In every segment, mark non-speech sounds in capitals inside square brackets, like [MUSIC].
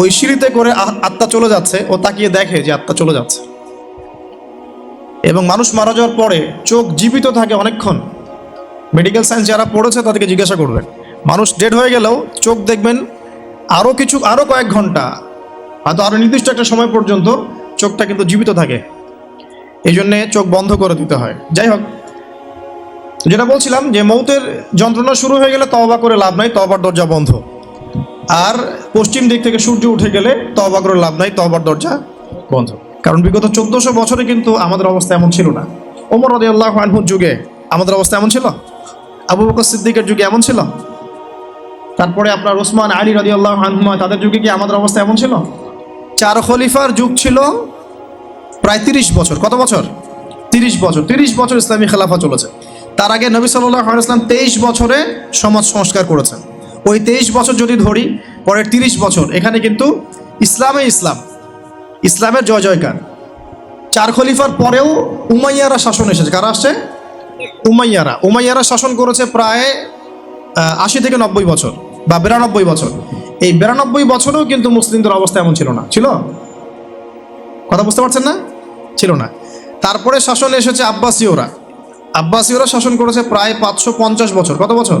ওই সিঁড়িতে করে আত্মা চলে যাচ্ছে ও তাকিয়ে দেখে যে আত্মা চলে যাচ্ছে। এবং মানুষ মারা যাওয়ার পরে চোখ জীবিত থাকে অনেকক্ষণ। মেডিকেল সায়েন্স যারা পড়েছে তাদেরকে জিজ্ঞাসা করবেন মানুষ ডেড হয়ে গেলেও চোখ দেখবেন আরও কিছু আরও কয়েক ঘণ্টা, হয়তো আরও নির্দিষ্ট একটা সময় পর্যন্ত চোখটা কিন্তু জীবিত থাকে। এই জন্যে চোখ বন্ধ করে দিতে হয়। যাই হোক, যেটা বলছিলাম যে মৌতের যন্ত্রণা শুরু হয়ে গেলে তবা করে লাভ নাই তবার দরজা বন্ধ। আর পশ্চিম দিক থেকে সূর্য উঠে গেলে করে লাভ নাই তবার দরজা বন্ধ। কারণ বিগত চোদ্দশো বছরে কিন্তু আমাদের অবস্থা এমন ছিল না। ওমর রদি আল্লাহ আনহুর যুগে আমাদের অবস্থা এমন ছিল? আবু বকর সিদ্দিকের যুগে এমন ছিল? তারপরে আপনার ওসমান আলী রদি আল্লাহ আনহুমা, তাদের যুগে কি আমাদের অবস্থা এমন ছিল? চার খলিফার যুগ ছিল প্রায় তিরিশ বছর। কত বছর? তিরিশ বছর। তিরিশ বছর ইসলামী খেলাফা চলেছে। তার আগে নবী সাল্লাহ ইসলাম তেইশ বছরে সমাজ সংস্কার করেছেন। ওই তেইশ বছর যদি ধরি, পরের তিরিশ বছর, এখানে কিন্তু ইসলামে ইসলাম, ইসলামের জয় জয়কার। চার খলিফার পরেও উমাইয়ারা শাসন এসেছে। কারা আসছে? উমাইয়ারা। উমাইয়ারা শাসন করেছে প্রায় আশি থেকে নব্বই বছর বা বিরানব্বই বছর। এই বিরানব্বই বছরেও কিন্তু মুসলিমদের অবস্থা এমন ছিল না। ছিল? কথা বুঝতে পারছেন না? ছিল না। তারপরে শাসন এসেছে আব্বাসীয়রা। আব্বাসীয়রা শাসন করেছে প্রায় পাঁচশো পঞ্চাশ বছর। কত বছর?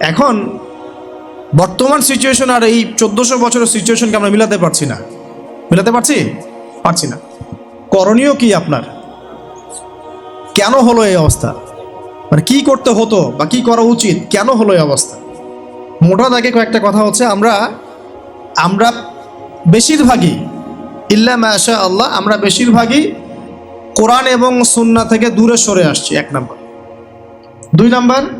এখন বর্তমান সিচুয়েশন আর এই চোদ্দোশো বছরের সিচুয়েশনকে আমরা মিলাতে পারছি না। মিলাতে পারছি? পারছি না। করণীয় কি আপনার? কেন হলো এই অবস্থা? মানে কি করতে হতো বা কি করা উচিত? কেন হলো এই অবস্থা? মোটা দাগে কয়েকটা কথা হচ্ছে, আমরা আমরা বেশিরভাগই, ইল্লা মাশা আল্লাহ, আমরা বেশিরভাগই কোরআন এবং সুন্না থেকে দূরে সরে আসছি, এক নাম্বার। দুই নাম্বার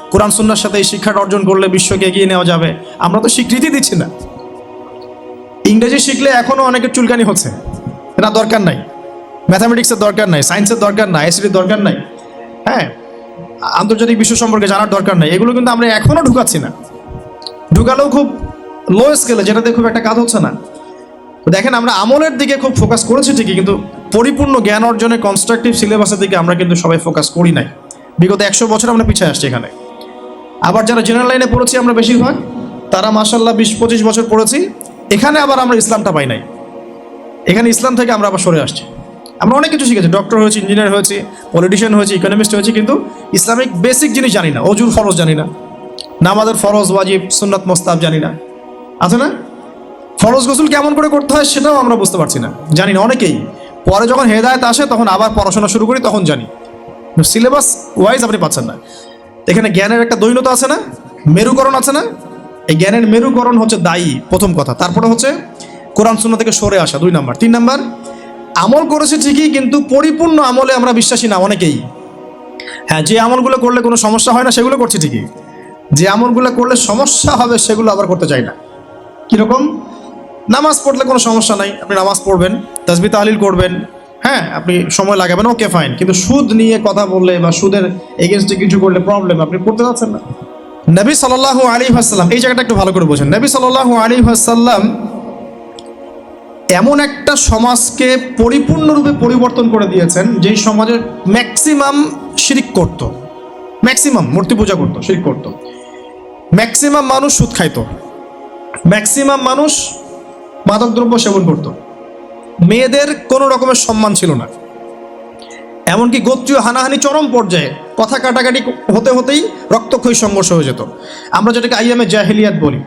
কোরআন সুন্নার সাথে এই শিক্ষাটা অর্জন করলে বিশ্বকে এগিয়ে নেওয়া যাবে। আমরা তো স্বীকৃতি দিচ্ছি না। ইংরেজি শিখলে এখনও অনেকের চুলকানি হচ্ছে। এটা দরকার নাই। ম্যাথামেটিক্সের দরকার নাই সায়েন্সের দরকার নাই আইসিটির দরকার নাই। হ্যাঁ আন্তর্জাতিক বিশ্ব সম্পর্কে জানার দরকার নাই। এগুলো কিন্তু আমরা এখনও ঢুকাচ্ছি না। ঢুকালেও খুব লো স্কেলে যেটাতে খুব একটা কাজ হচ্ছে না। দেখেন, আমরা আমলের দিকে খুব ফোকাস করেছি ঠিকই, কিন্তু পরিপূর্ণ জ্ঞান অর্জনের কনস্ট্রাকটিভ সিলেবাসের দিকে আমরা কিন্তু সবাই ফোকাস করি নাই। বিগত একশো বছর আমরা পিছিয়ে আসছি এখানে। আবার যারা জেনারেল লাইনে পড়েছি আমরা বেশিরভাগ, তারা মাসাল্লাহ বিশ পঁচিশ বছর পড়েছি। এখানে আবার আমরা ইসলামটা পাই নাই। এখানে ইসলাম থেকে আমরা আবার সরে আসছি। আমরা অনেক কিছু শিখেছি। ডক্টর হয়েছি ইঞ্জিনিয়ার হয়েছি পলিটিশিয়ান হয়েছি ইকোনমিস্ট হয়েছি, কিন্তু ইসলামিক বেসিক জিনিস জানি না। অজুর ফরজ জানি না। নামাজের ফরজ, ওয়াজিব, সুন্নাত মোস্তাব জানি না। আছে না? ফরজ গোসল কেমন করে করতে হয় সেটাও আমরা বুঝতে পারছি না। জানি না, অনেকেই। পরে যখন হেদায়ত আসে, তখন আবার পড়াশোনা শুরু করি, তখন জানি। সিলেবাস ওয়াইজ আপনি পাচ্ছেন না। এখানে জ্ঞানের একটা দৈনতা আছে না? মেরুকরণ আছে না? এই জ্ঞানের মেরুকরণ হচ্ছে দায়ী, প্রথম কথা। তারপরে হচ্ছে কোরআন শূন্য থেকে সরে আসা, দুই নাম্বার। তিন নাম্বার, আমল করেছে ঠিকই, কিন্তু পরিপূর্ণ আমলে আমরা বিশ্বাসী না অনেকেই। হ্যাঁ যে আমলগুলো করলে কোনো সমস্যা হয় না, সেগুলো করছি ঠিকই। যে আমলগুলো করলে সমস্যা হবে, সেগুলো আবার করতে চাই না। কীরকম? নামাজ পড়লে কোনো সমস্যা নাই, আপনি নামাজ পড়বেন, তাসবি তাহলিল করবেন হ্যাঁ আপনি সময় লাগাবেন ওকে ফাইন কিন্তু সুদ নিয়ে কথা বললে বা সুদের এগেনস্টে কিছু করলে প্রবলেম আপনি করতে যাচ্ছেন না। নবী সাল্লাহ আলী হাসাল্লাম এই জায়গাটা একটু ভালো করে বোঝেন। নবী সাল্লাহ আলী হাসাল্লাম এমন একটা সমাজকে পরিপূর্ণরূপে পরিবর্তন করে দিয়েছেন, যেই সমাজের ম্যাক্সিমাম শিরিক করত। ম্যাক্সিমাম মূর্তি পূজা করতো, শিরিক করত। ম্যাক্সিমাম মানুষ সুদ খাইতো। ম্যাক্সিমাম মানুষ মাদকদ্রব্য সেবন করত। মেয়েদের কোনো রকমের সম্মান ছিল না। এমনকি গোত্রীয় হানাহানি চরম পর্যায়ে কথা কাটাকাটি হতে হতেই রক্তক্ষয়ী সংঘর্ষ হয়ে যেত। আমরা যেটাকে আইএমএ জাহিলিয়াত বলি।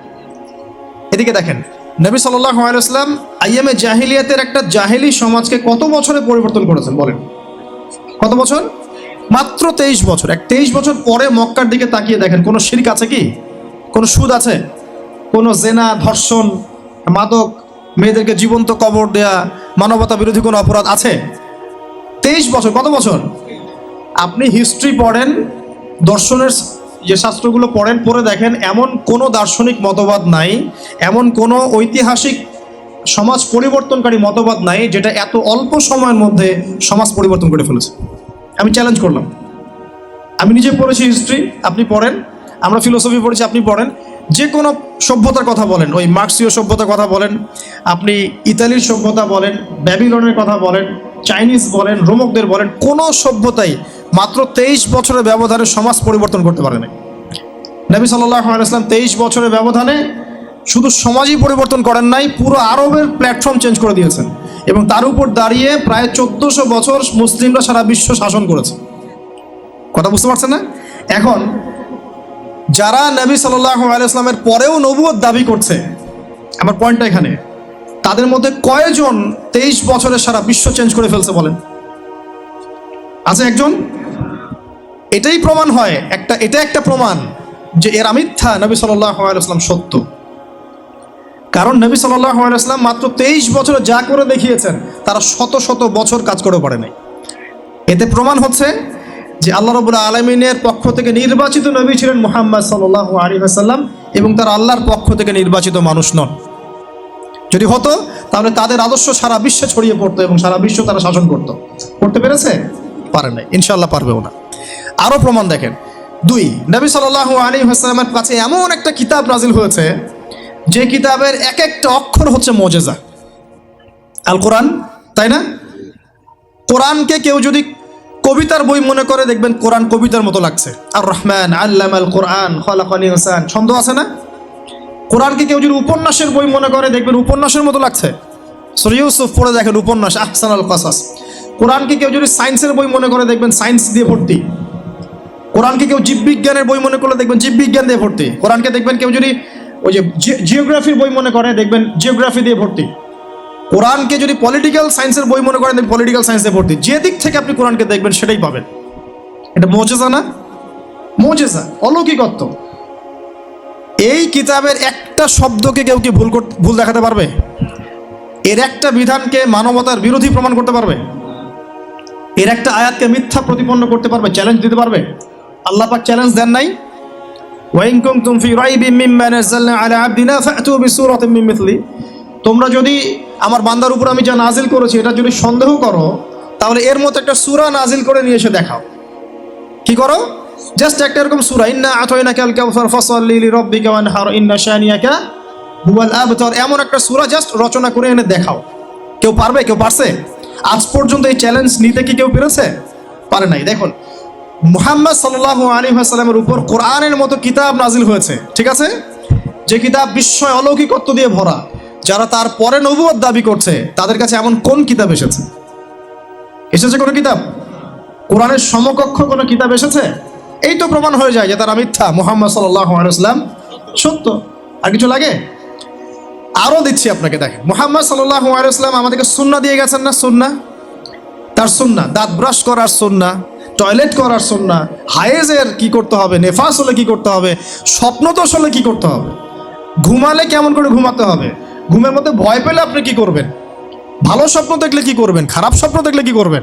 এদিকে দেখেন, নবী সাল্লাহ আলাইসলাম আইএমএ জাহিলিয়াতের একটা জাহিলি সমাজকে কত বছরে পরিবর্তন করেছেন বলেন? কত বছর? মাত্র তেইশ বছর। এক তেইশ বছর পরে মক্কার দিকে তাকিয়ে দেখেন, কোনো শিরিক আছে কি? কোনো সুদ আছে? কোনো জেনা, ধর্ষণ, মাদক মেয়েদেরকে জীবন্ত কবর দেয়া মানবতা বিরোধী কোনো অপরাধ আছে? তেইশ বছর, কত বছর? আপনি হিস্ট্রি পড়েন, দর্শনের যে শাস্ত্রগুলো পড়েন, পড়ে দেখেন, এমন কোনো দার্শনিক মতবাদ নাই, এমন কোনো ঐতিহাসিক সমাজ পরিবর্তনকারী মতবাদ নাই, যেটা এত অল্প সময়ের মধ্যে সমাজ পরিবর্তন করে ফেলেছে। আমি চ্যালেঞ্জ করলাম। আমি নিজে পড়েছি হিস্ট্রি আপনি পড়েন। আমরা ফিলোসফি পড়েছি, আপনি পড়েন। যে কোনো সভ্যতার কথা বলেন, ওই মার্ক্সীয় সভ্যতার কথা বলেন, আপনি ইতালির সভ্যতা বলেন, ব্যাবিলনের কথা বলেন, চাইনিজ বলেন, রোমকদের বলেন, কোনো সভ্যতাই মাত্র তেইশ বছরের ব্যবধানে সমাজ পরিবর্তন করতে পারে না নবী সাল্লাহ আলাইসলাম তেইশ বছরের ব্যবধানে শুধু সমাজই পরিবর্তন করেন নাই, পুরো আরবের প্ল্যাটফর্ম চেঞ্জ করে দিয়েছেন। এবং তার উপর দাঁড়িয়ে প্রায় চোদ্দশো বছর মুসলিমরা সারা বিশ্ব শাসন করেছে। কথা বুঝতে পারছেন না? এখন যারা নবী সাল্লাহ আলাইসলামের পরেও নবুয়ত দাবি করছে, আমার পয়েন্টটা এখানে, তাদের মধ্যে কয়জন তেইশ বছরে সারা বিশ্ব চেঞ্জ করে ফেলছে বলেন? আছে একজন? এটাই প্রমাণ হয়, একটা, এটা একটা প্রমাণ যে এর মিথ্যা, নবী সাল্লাহ সত্য। কারণ নবী সাল্লাহ আলাইসলাম মাত্র তেইশ বছরে যা করে দেখিয়েছেন, তারা শত শত বছর কাজ করে পারে নাই। এতে প্রমাণ হচ্ছে যে আল্লাহ রবুল্লা আলমিনের পক্ষ থেকে নির্বাচিত নবী ছিলেন মোহাম্মদ সাল্লাহ আলী আসাল্লাম এবং তার আল্লাহর পক্ষ থেকে নির্বাচিত মানুষ নন। যদি হতো, তাহলে তাদের আদর্শ সারা বিশ্বে ছড়িয়ে পড়তো এবং সারা বিশ্ব তারা শাসন করতো। করতে পেরেছে? পারে নাই। ইনশাল্লাহ পারবেও না। আরও প্রমাণ দেখেন। দুই, নবী সাল্লাহ আলী কাছে এমন একটা কিতাব নাজিল হয়েছে, যে কিতাবের এক একটা অক্ষর হচ্ছে মজেজা। আল কোরআন তাই না? কোরআনকে কেউ যদি কবিতার বই মনে করে দেখবেন কোরআন কবিতার মতো লাগছে। আর রহমান আল্লাম আল কোরআন খলাকানি হোসেন ছন্দ আছে না? কোরআনকে কেউ যদি উপন্যাসের বই মনে করে দেখবেন উপন্যাসের মতো লাগছে। সরি ইউসুফ পড়ে দেখেন উপন্যাস আহসান আল কাসাস। কোরআনকে কেউ যদি সায়েন্সের বই মনে করে দেখবেন সায়েন্স দিয়ে ভর্তি। কোরআনকে কেউ জীববিজ্ঞানের বই মনে করলে দেখবেন জীববিজ্ঞান দিয়ে ভর্তি। কোরআনকে দেখবেন কেউ যদি ওই যে জিওগ্রাফির বই মনে করে দেখবেন জিওগ্রাফি দিয়ে ভর্তি। কোরআনকে যদি পলিটিক্যাল সায়েন্সের বই মনে করেন পলিটিক্যাল সায়েন্সে ভর্তি। যে দিক থেকে আপনি কোরআনকে দেখবেন, সেটাই পাবেন। এটা মজেজা না? মজেজা, অলৌকিকত্ব। এই কিতাবের একটা শব্দকে কেউ কি ভুল ভুল দেখাতে পারবে? এর একটা বিধানকে মানবতার বিরোধী প্রমাণ করতে পারবে? এর একটা আয়াতকে মিথ্যা প্রতিপন্ন করতে পারবে? চ্যালেঞ্জ দিতে পারবে? আল্লাহ পাক চ্যালেঞ্জ দেন নাই? ওয়াইন কুনতুম ফি রাইবিম মিম্মা নাযালনা আলা আবদিনা ফাতু বিসূরাতিন মিন মিথলি। তোমরা যদি আমার বান্দার উপর আমি যা নাজিল করেছি এটা যদি সন্দেহ করো, তাহলে এর মতো একটা সুরা নাজিল করে নিয়ে এসে দেখাও। কি করো? জাস্ট একটা এরকম সূরা, ইন্না আতাইনাকা আল কাউসার ফাসাল্লি লিরাব্বিকা ওয়ানহার, ইন্না শানিয়াকা হুয়াল আবতার। এমন একটা সুরা জাস্ট রচনা করে এনে দেখাও। কেউ পারবে? কেউ পারছে? আজ পর্যন্ত এই চ্যালেঞ্জ নিতে কি কেউ পেরেছে? পারে নাই। দেখুন, মুহাম্মদ সাল্লাহ আলী সাল্লামের উপর কোরআনের মতো কিতাব নাজিল হয়েছে। ঠিক আছে? যে কিতাব বিস্ময় অলৌকিকত্ব দিয়ে ভরা। যারা তার পরে নবুয়ত দাবি করছে, তাদের কাছে এমন কোন কিতাব এসেছে? এসেছে কোনো কিতাব? কোরআনের সমকক্ষ কোনো কিতাব এসেছে? এই তো প্রমাণ হয়ে যায় যে তারা মিথ্যা। মোহাম্মদ আলাইসলাম সত্য। আর কিছু লাগে? আরও দিচ্ছি আপনাকে, দেখেন। মোহাম্মদ সাল্লাহ আমাদেরকে সুন্না দিয়ে গেছেন না? সুন্না তার সুন্না দাঁত ব্রাশ করার সুন্না টয়লেট করার সুন্না হায়েজের কি করতে হবে, নেফাস হলে কি করতে হবে, স্বপ্নদোষ হলে কি করতে হবে, ঘুমালে কেমন করে ঘুমাতে হবে ঘুমের মধ্যে ভয় পেলে আপনি কি করবেন? ভালো স্বপ্ন দেখলে কি করবেন? খারাপ স্বপ্ন দেখলে কি করবেন?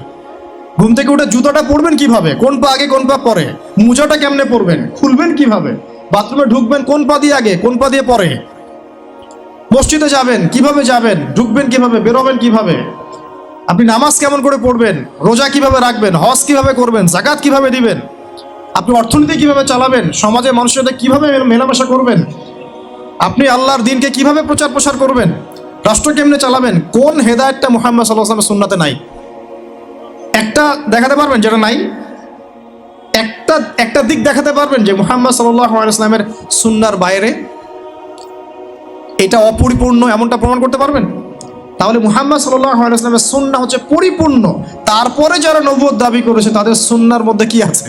ঘুম থেকে উঠে জুতোটা পরবেন কীভাবে? কোন পা আগে, কোন পা পরে? মোজাটা কেমনে পরবেন? খুলবেন কীভাবে? বাথরুমে ঢুকবেন কোন পা দিয়ে আগে, কোন পা দিয়ে পরে? মসজিদে যাবেন, কীভাবে যাবেন? ঢুকবেন কীভাবে? বেরোবেন কীভাবে? আপনি নামাজ কেমন করে পড়বেন? রোজা কীভাবে রাখবেন? হজ কীভাবে করবেন? জাকাত কীভাবে দিবেন? আপনি অর্থনীতি কীভাবে চালাবেন? সমাজে মানুষের সাথে কীভাবে মেলামেশা করবেন? আপনি আল্লাহর দিনকে কীভাবে প্রচার প্রসার করবেন? রাষ্ট্র কেমনে চালাবেন? কোন হেদায়তটা মোহাম্মদ সাল্লাহ আসলামের সুন্নাতে নাই? একটা দেখাতে পারবেন যেটা নাই? একটা একটা দিক দেখাতে পারবেন যে মুহাম্মদ সাল্লাহ সুন্নার বাইরে এটা অপরিপূর্ণ এমনটা প্রমাণ করতে পারবেন? তাহলে মুহাম্মদ আলাইসলামের সুন্না হচ্ছে পরিপূর্ণ। তারপরে যারা নবুয় দাবি করেছে, তাদের সুন্নার মধ্যে কি আছে?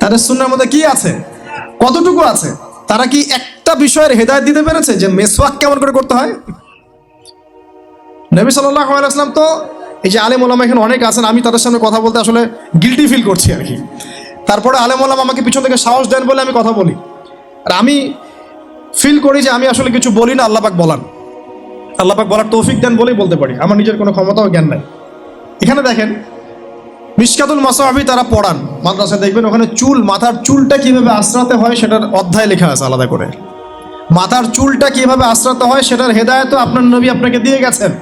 তাদের সুন্নার মধ্যে কি আছে? কতটুকু আছে? তারা কি একটা বিষয়ের হেদায়ত দিতে পেরেছে যে মেসওয়াক কেমন করে করতে হয়? নবী আলাইসলাম তো এই যে আলেম ওলামা এখানে অনেক আছেন, আমি তাদের সামনে কথা বলতে আসলে গিলটি ফিল করছি আর কি। তারপরে আলেম ওলাম আমাকে পিছন থেকে সাহস দেন বলে আমি কথা বলি। আর আমি ফিল করি যে আমি আসলে কিছু বলি না আল্লাপাক বলান আল্লাপাক বলার তৌফিক দেন বলেই বলতে পারি। আমার নিজের কোনো ক্ষমতা ও জ্ঞান নাই। এখানে দেখেন মিসকাতুল মাসাহাবি তারা পড়ান। মাদ্রাসায় দেখবেন ওখানে চুল, মাথার চুলটা কীভাবে আশ্রাতে হয় সেটার অধ্যায় লেখা আছে আলাদা করে। মাথার চুলটা কীভাবে আশ্রাতে হয় সেটার হেদায়ত আপনার নবী আপনাকে দিয়ে গেছেন।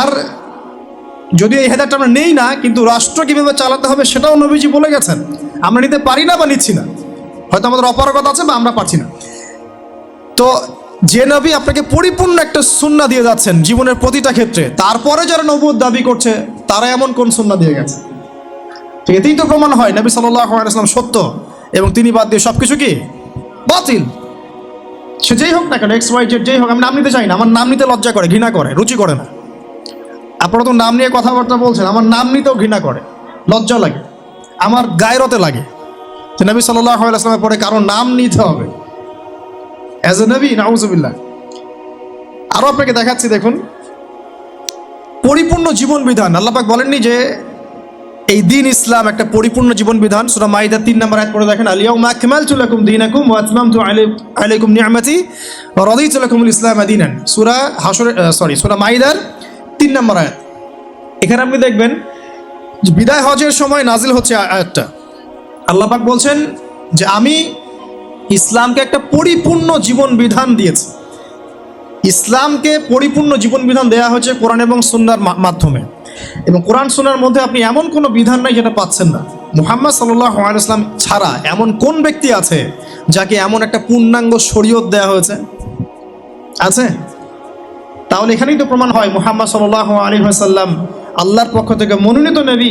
আর যদি এই হেদায়তটা আমরা নেই না, কিন্তু রাষ্ট্র কীভাবে চালাতে হবে সেটাও নবীজি বলে গেছেন। আমরা নিতে পারি না বা নিচ্ছি না। হয়তো আমাদের অপারগতা আছে বা আমরা পারছি না। তো যে নবী আপনাকে পরিপূর্ণ একটা সুন্না দিয়ে যাচ্ছেন জীবনের প্রতিটা ক্ষেত্রে, তারপরে যারা নবুয় দাবি করছে, তারা এমন কোন সুন্না দিয়ে গেছে? এতেই তো প্রমাণ হয়, নবী সাল্লাম সত্য, এবং তিনি বাদ দিয়ে সব কিছু কি? বাতিল। সে যেই হোক না কেন এক্স ওয়াই যেই হোক আমি নাম নিতে চাই না, আমার নাম নিতে লজ্জা করে, ঘৃণা করে, রুচি করে না। আপনারা তো নাম নিয়ে কথাবার্তা বলছেন, আমার নাম নিতেও ঘৃণা করে, লজ্জা লাগে, আমার গায়রতে লাগে। নবী সাল্লাহ আসলামের পরে কারও নাম নিতে হবে। অ্যাজ এ নবী নাউজুবিল্লাহ আরও আপনাকে দেখাচ্ছি, দেখুন। পরিপূর্ণ জীবন বিধান। আল্লাপাক বলেননি যে, এই দিন ইসলাম একটা পরিপূর্ণ জীবন বিধান। সুরা মাইদা তিন নম্বর আয়াত পড়ে দেখেন আলিয়াউমা আকমালতু লাকুম দীনাকুম ওয়া আতমামতু আলাই- আলাইকুম নি'মাতি ওয়া রাদিতু লাকুমুল ইসলাম দীনান। সূরা হাসর সরি সূরা মাইদার তিন নম্বর আয়াত। এখানে আপনি দেখবেন বিদায় হজের সময় নাজিল হচ্ছে আয়াতটা। আল্লাহ পাক বলছেন যে, আমি ইসলামকে একটা পরিপূর্ণ জীবন বিধান দিয়েছে। ইসলামকে পরিপূর্ণ জীবন বিধান দেওয়া হয়েছে কোরআন এবং সুন্নার মাধ্যমে। এবং কোরআন সুন্নার মধ্যে আপনি এমন কোনো বিধান নাই যেটা পাচ্ছেন না। মুহাম্মদ সাল্লাহ ইসলাম ছাড়া এমন কোন ব্যক্তি আছে যাকে এমন একটা পূর্ণাঙ্গ শরীয়ত দেওয়া হয়েছে? আছে? তাহলে এখানেই তো প্রমাণ হয় মুহাম্মদ সাল্লাহ আলী সাল্লাম আল্লাহর পক্ষ থেকে মনোনীত নবী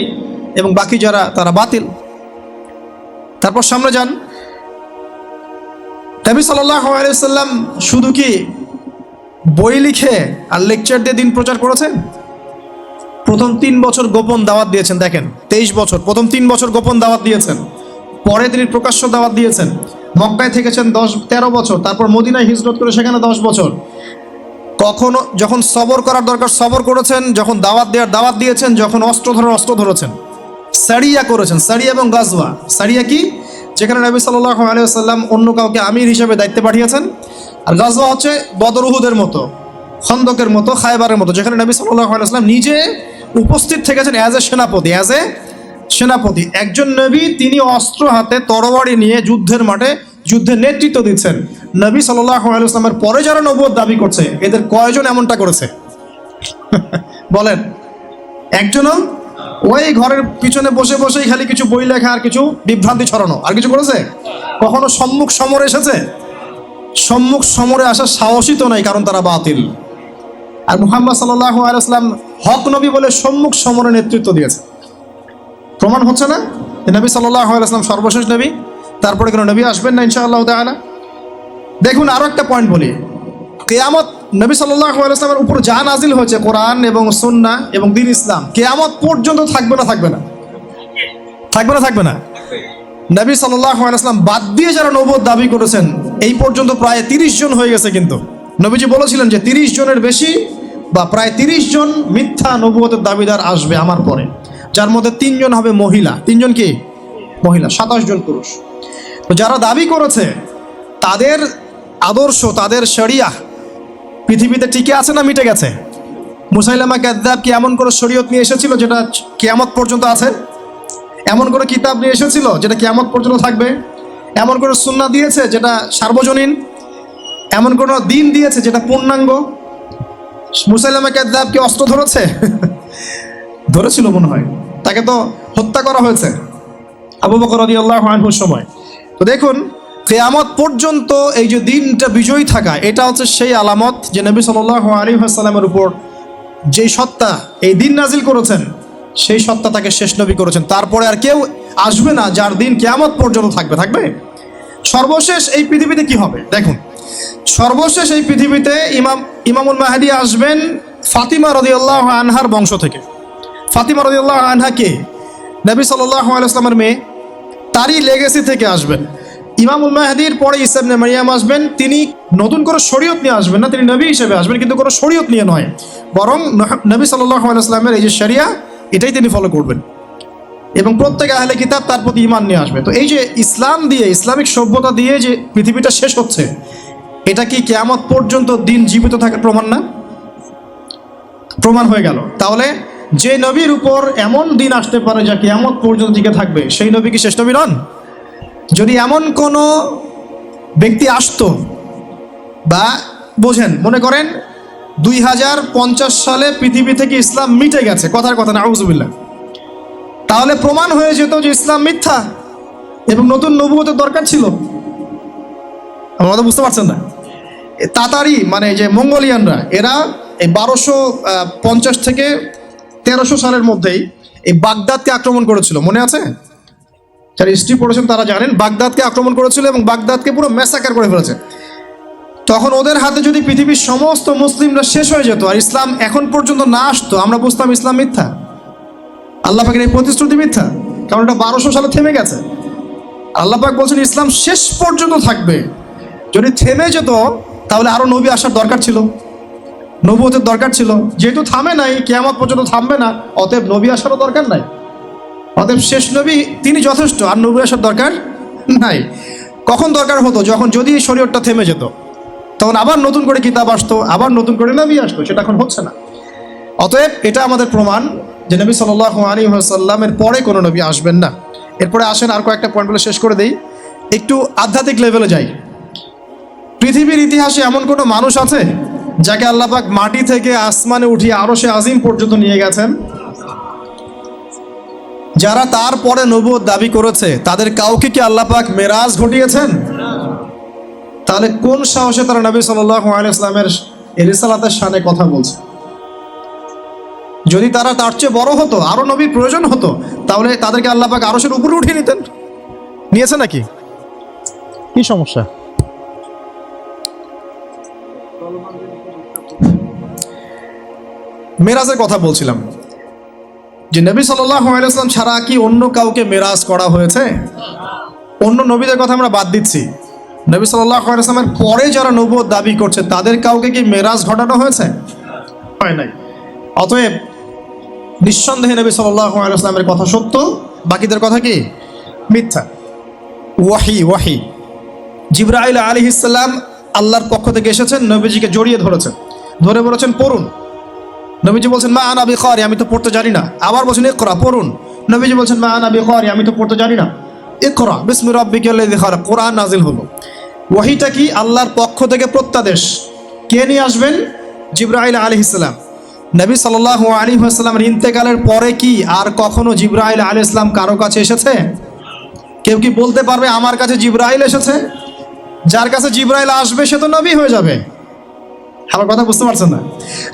এবং বাকি যারা তারা বাতিল। তারপর সামনে যান। নবী সাল্লাহ আলাইসাল্লাম শুধু কি বই লিখে আর লেকচার দিয়ে দিন প্রচার করেছেন? প্রথম তিন বছর গোপন দাওয়াত দিয়েছেন, দেখেন, তেইশ বছর, প্রথম তিন বছর গোপন দাওয়াত দিয়েছেন, পরে তিনি প্রকাশ্য দাওয়াত দিয়েছেন, মক্কায় থেকেছেন দশ, তেরো বছর, তারপর মদিনায় হিজরত করে সেখানে দশ বছর। কখনো যখন সবর করার দরকার, সবর করেছেন, যখন দাওয়াত দেওয়ার দাওয়াত দিয়েছেন, যখন অস্ত্র ধরার অস্ত্র ধরেছেন, সারিয়া করেছেন, সারিয়া এবং গাজওয়া। সারিয়া কি? যেখানে নবী সাল্লাহ আলিয়াল্লাম অন্য কাউকে আমির হিসেবে দায়িত্বে পাঠিয়েছেন। আর গাজওয়া হচ্ছে বদরুহুদের মতো, খন্দকের মতো, খায়বারের মতো, যেখানে নবী সাল্লাহ আলাইসলাম নিজে উপস্থিত থেকেছেন অ্যাজ এ সেনাপতি অ্যাজ এ সেনাপতি। একজন নবী তিনি অস্ত্র হাতে তরবারি নিয়ে যুদ্ধের মাঠে যুদ্ধের নেতৃত্ব দিচ্ছেন। নবী সাল্লাহ আলাইসলামের পরে যারা নবুয় দাবি করছে, এদের কয়জন এমনটা করেছে? [LAUGHS] বলেন, একজনও ওই ঘরের পিছনে বসে বসেই খালি কিছু বই লেখা আর কিছু বিভ্রান্তি ছড়ানো। আর কিছু করেছে? কখনো সম্মুখ সমরে এসেছে? সম্মুখ সমরে আসার সাহসই তো নাই, কারণ তারা বাতিল। আর মুহাম্মদ আলাইসলাম হক নবী বলে সম্মুখ সমরে নেতৃত্ব দিয়েছে। প্রমাণ হচ্ছে না? নবী আলাইসলাম সর্বশেষ নবী, তারপরে কোনো নবী আসবেন না ইনশাআল্লাহ দেখুন আরও একটা পয়েন্ট বলি। কেয়ামত নবী আলাইসলামের উপর যা নাজিল হয়েছে কোরআন এবং সন্না এবং দিন ইসলাম, কেয়ামত পর্যন্ত থাকবে না থাকবে না। থাকবে না থাকবে না। নবী আলাইসলাম বাদ দিয়ে যারা নবদ দাবি করেছেন, এই পর্যন্ত প্রায় তিরিশ জন হয়ে গেছে কিন্তু। নবীজি বলেছিলেন যে তিরিশ জনের বেশি বা প্রায় তিরিশ জন মিথ্যা নবুয়তের দাবিদার আসবে আমার পরে। যার মধ্যে তিনজন হবে মহিলা। তিনজন কি? মহিলা, সাতাশ জন পুরুষ। তো যারা দাবি করেছে, তাদের আদর্শ, তাদের শরিয়া পৃথিবীতে টিকে আছে না মিটে গেছে? মুসাইলামা কাদ্দাব কি এমন কোনো শরীয়ত নিয়ে এসেছিল যেটা কেয়ামত পর্যন্ত আছে? এমন কোনো কিতাব নিয়ে এসেছিল যেটা কেয়ামত পর্যন্ত থাকবে? এমন কোনো সুন্না দিয়েছে যেটা সার্বজনীন? এমন কোনো দিন দিয়েছে যেটা পূর্ণাঙ্গ? মুসাইলামা কাদ্দাব কি অস্ত্র ধরেছে? [LAUGHS] ধরেছিল মনে হয়। তাকে তো হত্যা করা হয়েছে। আবু বকর রাদিয়াল্লাহু আনহুর সময়। তো দেখুন কেয়ামত পর্যন্ত এই যে দিনটা বিজয়ী থাকা, এটা হচ্ছে সেই আলামত যে নবী সাল আলী আসসালামের উপর যেই সত্তা এই দিন নাজিল করেছেন, সেই সত্তা তাকে শেষ নবী করেছেন। তারপরে আর কেউ আসবে না যার দিন কেয়ামত পর্যন্ত থাকবে। থাকবে? সর্বশেষ এই পৃথিবীতে কি হবে? দেখুন, সর্বশেষ এই পৃথিবীতে ইমাম, ইমামুল মাহাদি আসবেন ফাতিমা রদিউল্লাহ আনহার বংশ থেকে। ফাতিমা রদিউল্লাহ আনহা কে? নবী সাল্লাহ আলাইসলামের মেয়ে, তারই লেগেসি থেকে আসবেন। ইমামুল মাহাদির পরে ইসলামনে মারিয়াম আসবেন, তিনি নতুন করে শরীয়ত নিয়ে আসবেন না, তিনি নবী হিসেবে আসবেন, কিন্তু কোনো শরীয়ত নিয়ে নয়। বরং নবী সাল্লাহ এই যে শরিয়া, এটাই তিনি ফলো করবেন। এবং প্রত্যেক আহলে কিতাব তার প্রতি ইমান নিয়ে আসবে। তো এই যে ইসলাম দিয়ে, ইসলামিক সভ্যতা দিয়ে যে পৃথিবীটা শেষ হচ্ছে, এটা কি কেয়ামত পর্যন্ত দিন জীবিত থাকার প্রমাণ না? প্রমাণ হয়ে গেল। তাহলে যে নবীর উপর এমন দিন আসতে পারে যা কেয়ামত পর্যন্ত টিকে থাকবে, সেই নবী কি নবী নন? যদি এমন কোনো ব্যক্তি আসতো বা, বোঝেন, মনে করেন দুই হাজার পঞ্চাশ সালে পৃথিবী থেকে ইসলাম মিটে গেছে, কথার কথা না আউজুবিল্লাহ তাহলে প্রমাণ হয়ে যেত যে ইসলাম মিথ্যা এবং নতুন নবুয়তের দরকার ছিল। আমার কথা বুঝতে পারছেন না? তাতারি মানে যে মঙ্গোলিয়ানরা, এরা এই বারোশো পঞ্চাশ থেকে তেরোশো সালের মধ্যেই এই বাগদাদকে আক্রমণ করেছিল, মনে আছে? যারা হিস্ট্রি পড়েছেন, তারা জানেন, বাগদাদকে আক্রমণ করেছিল এবং বাগদাদকে পুরো ম্যাসাকার করে ফেলেছে। তখন ওদের হাতে যদি পৃথিবীর সমস্ত মুসলিমরা শেষ হয়ে যেত আর ইসলাম এখন পর্যন্ত না আসতো, আমরা বুঝতাম ইসলাম মিথ্যা। আল্লাহ পাকের এই প্রতিশ্রুতি মিথ্যা, কারণ এটা বারোশো সালে থেমে গেছে। আল্লাহ পাক বলছেন, ইসলাম শেষ পর্যন্ত থাকবে। যদি থেমে যেত, তাহলে আরও নবী আসার দরকার ছিল। নবুয়তের দরকার ছিল। যেহেতু থামে নাই, কেয়ামত পর্যন্ত থামবে না, অতএব নবী আসারও দরকার নাই। অতএব শেষ নবী, তিনি যথেষ্ট। আর নবী আসার দরকার নাই। কখন দরকার হতো? যখন যদি শরীরটা থেমে যেত। তখন আবার নতুন করে কিতাব আসতো, আবার নতুন করে নবী আসতো। সেটা এখন হচ্ছে না। অতএব এটা আমাদের প্রমাণ যে নবী সাল আলী সাল্লামের পরে কোনো নবী আসবেন না। এরপরে আসেন আর কয়েকটা পয়েন্ট বলে শেষ করে দেই। একটু আধ্যাত্মিক লেভেলে যাই। পৃথিবীর ইতিহাসে এমন কোনো মানুষ আছে যাকে আল্লাপাক মাটি থেকে আসমানে উঠিয়ে আরও সে আজিম পর্যন্ত নিয়ে গেছেন? যারা তারপরে নবুয়ত দাবি করেছে, তাদের কাউকে কি আল্লাপাক মেরাজ ঘটিয়েছেন? তাহলে কোন সাহসে তারা নবী সাল্লামের এরিসালাতের সানে কথা বলছে? যদি তারা তার চেয়ে বড় হতো, আরও নবীর প্রয়োজন হতো, তাহলে তাদেরকে আল্লাপাক আরশের উপরে উঠিয়ে নিতেন। নিয়েছে নাকি? কি সমস্যা? মেরাজের কথা বলছিলাম। যে নবী সাল্লাম ছাড়া কি অন্য কাউকে মেরাজ করা হয়েছে? অন্য নবীদের কথা আমরা বাদ দিচ্ছি। নবী সাল্লামের পরে যারা নবুয়ত দাবি করছে, তাদের কাউকে কি মেরাজ ঘটানো হয়েছে? হয় নাই। অতএব নিঃসন্দেহে নবী সাল্লামের কথা সত্য, বাকিদের কথা কি? মিথ্যা। ওয়াহি ওয়াহি। জিব্রাইল আলী ইসলাম আল্লাহর পক্ষ থেকে এসেছেন, নবীজিকে জড়িয়ে ধরেছেন। ধরে বলেছেন, পড়ুন। নবীজি বলছেন, মা আনাবি খারি আমি তো পড়তে জানি না। আবার বলছেন, ইকরা, পড়ুন। নবীজি বলছেন, মা আনাবি খারি আমি তো পড়তে জানি না। ইকরা, বিসমি রাব্বিকা আল্লাযী খালাক। কোরআন নাজিল হলো। ওয়াহিটা কি? আল্লাহর পক্ষ থেকে প্রত্যাদেশ। কে নিয়ে আসবেন? জিব্রাইল আলাইহিস সালাম। নবী সাল্লাল্লাহু আলাইহি ওয়াসাল্লামের ইন্তেকালের পরে কি আর কখনো জিব্রাইল আলাইহিস সালাম কারও কাছে এসেছে? কেউ কি বলতে পারবে আমার কাছে জিব্রাইল এসেছে? যার কাছে জিব্রাইল আসবে, সে তো নবী হয়ে যাবে। আমার কথা বুঝতে পারছেন না।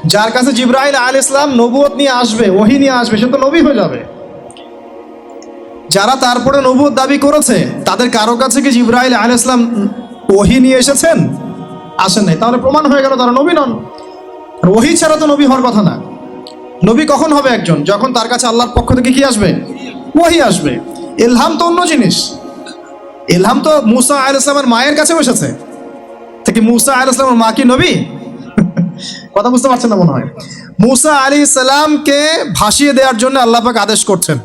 যার কাছে জিব্রাইল আল ইসলাম নবুয়ত নিয়ে আসবে, ওহি নিয়ে আসবে, সে তো নবী হয়ে যাবে। যারা তারপরে নবুয়ত দাবি করেছে, তাদের কারও কাছে কি জিব্রাইল আল ইসলাম ওহি নিয়ে এসেছেন? আসেন নাই। তাহলে প্রমাণ হয়ে গেল তারা নবী নন। ওহি ছাড়া তো নবী হওয়ার কথা না। নবী কখন হবে একজন? যখন তার কাছে আল্লাহর পক্ষ থেকে কি আসবে? ওহি আসবে। এলহাম তো অন্য জিনিস। এলহাম তো মুসা আল ইসলামের মায়ের কাছেও এসেছে। থেকে মুসা আল ইসলামের মা কি নবী? কথা বুঝতে পারছেন না মনে হয়। মুসা আলী সালামকে ভাসিয়ে দেওয়ার জন্য আল্লাপাক আদেশ করছেন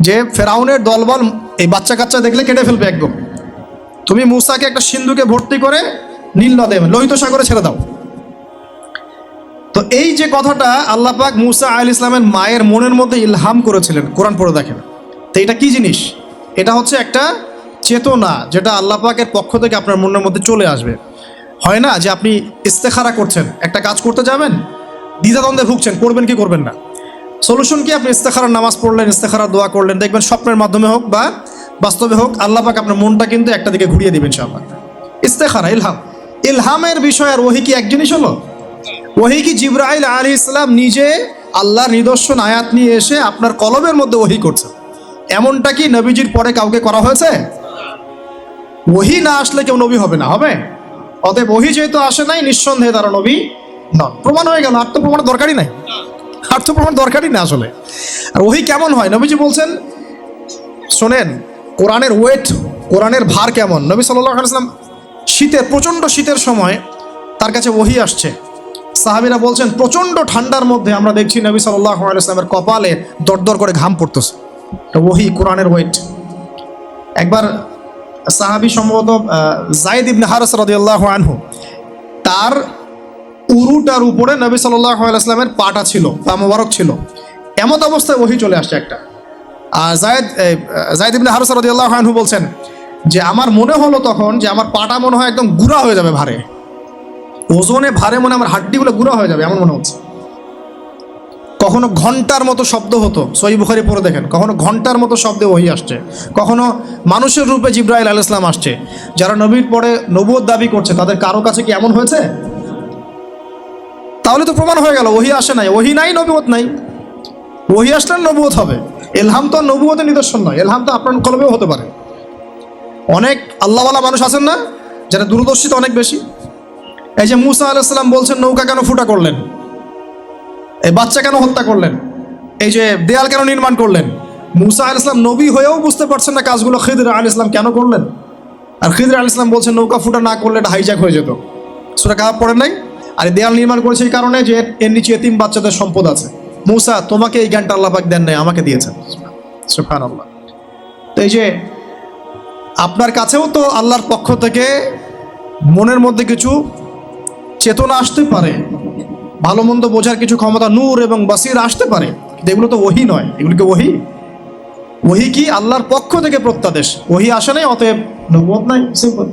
যে, ফেরাউনের দলবল এই বাচ্চা কাচ্চা দেখলে কেটে ফেলবে একদম। তুমি মুসাকে একটা সিন্ধুকে ভর্তি করে নীল নদে, লোহিত সাগরে ছেড়ে দাও। তো এই যে কথাটা আল্লাপাক মুসা আল ইসলামের মায়ের মনের মধ্যে ইলহাম করেছিলেন, কোরআন পড়ে দেখেন। তো এটা কি জিনিস? এটা হচ্ছে একটা চেতনা যেটা আল্লাপাকের পক্ষ থেকে আপনার মনের মধ্যে চলে আসবে। হয় না যে আপনি ইস্তেখারা করছেন, একটা কাজ করতে যাবেন, দ্বিধাদ্বন্দ্বে ভুগছেন, করবেন কি করবেন না। সলিউশন কি? আপনি ইস্তেখারার নামাজ পড়লেন ইস্তেখারা দোয়া করলেন, দেখবেন স্বপ্নের মাধ্যমে হোক বা বাস্তবে হোক, আল্লাহ পাক আপনার মনটা কিন্তু একটা দিকে ঘুরিয়ে দিবেন ইনশাআল্লাহ। ইস্তেখারা, ইলহাম। ইলহামের বিষয় আর ওহি কি এক জিনিস হলো? ওহি কি জিব্রাইল আলী ইসলাম নিজে আল্লাহর নিদর্শন আয়াত নিয়ে এসে আপনার কলমের মধ্যে ওহি করছে? এমনটা কি নবীজির পরে কাউকে করা হয়েছে? ওহি না আসলে কেউ নবী হবে না, হবে? অতএব ওহি যেহেতু আসে নাই, নিঃসন্দেহে তারা নবী নন। প্রমাণ হয়ে গেল, আর দরকারই নাই। আর প্রমাণ দরকারই না আসলে। আর ওহি কেমন হয়? নবীজি বলছেন, শোনেন, কোরআনের ওয়েট কোরআনের ভার কেমন? নবী সাল্লাহ আলাইসলাম শীতের প্রচণ্ড শীতের সময় তার কাছে ওহি আসছে। সাহাবিরা বলছেন, প্রচণ্ড ঠান্ডার মধ্যে আমরা দেখছি নবী সাল্লাহ আলাইসলামের কপালে দরদর করে ঘাম পড়তেছে। ওহি কোরআনের ওয়েট একবার সাহাবি সম্ভবত জায়েদ ইবনে হারস রাদিয়াল্লাহু আনহু, তার উরুটার উপরে নবী সাল্লাল্লাহু আলাইহি ওয়াসাল্লামের পাটা ছিল, পা মোবারক ছিল। এমত অবস্থায় ওহি চলে আসছে একটা। আর জায়েদ জায়েদ ইবনে হারস রাদিয়াল্লাহু আনহু বলছেন যে, আমার মনে হলো তখন যে, আমার পাটা মনে হয় একদম গুঁড়া হয়ে যাবে ভারে। ওজনে ভারে মনে আমার হাড্ডিগুলো গুঁড়া হয়ে যাবে, এমন মনে হচ্ছে। কখনো ঘণ্টার মতো শব্দ হতো। সই বুখারি পরে দেখেন। কখনো ঘণ্টার মতো শব্দে ওহি আসছে। কখনো মানুষের রূপে জিব্রাইল আল ইসলাম আসছে। যারা নবীর পরে নবুয় দাবি করছে, তাদের কারও কাছে কি এমন হয়েছে? তাহলে তো প্রমাণ হয়ে গেল, ওহি আসে নাই। ওহি নাই, নবুয়ত নাই। ওহি আসলে নবুয়ত হবে। এলহাম তো নবুয়তের নিদর্শন নয়। এলহাম তো আপনার কলমেও হতে পারে। অনেক আল্লাহওয়ালা মানুষ আছেন না, যারা দূরদর্শিতা অনেক বেশি। এই যে মুসা আলাইসাল্লাম বলছেন, নৌকা কেন ফুটা করলেন? এই বাচ্চা কেন হত্যা করলেন? এই যে দেয়াল কেন নির্মাণ করলেন? মুসা আল ইসলাম নবী হয়েও বুঝতে পারছেন না কাজগুলো খিদর আল ইসলাম কেন করলেন। আর খিদর আল ইসলাম বলছেন, নৌকা ফুটা না করলে এটা হাইজ্যাক হয়ে যেত। সেটা কাজ পড়েন নাই? আর দেয়াল নির্মাণ করেছে এই কারণে যে এর নিচে এতিম বাচ্চাদের সম্পদ আছে। মুসা, তোমাকে এই জ্ঞানটা আল্লাহ পাক দেন নাই, আমাকে দিয়েছেন। সুফান আল্লাহ তো এই যে আপনার কাছেও তো আল্লাহর পক্ষ থেকে মনের মধ্যে কিছু চেতনা আসতে পারে ভালো মন্দ বোঝার কিছু ক্ষমতা নূর এবং বাসির আসতে পারে এগুলো তো ওহি নয়। এগুলোকে ওহি? ওহি কি আল্লাহর পক্ষ থেকে প্রত্যাদেশ? ওহি আসে নাই, অতএব নবুয়ত নাই সিম্পল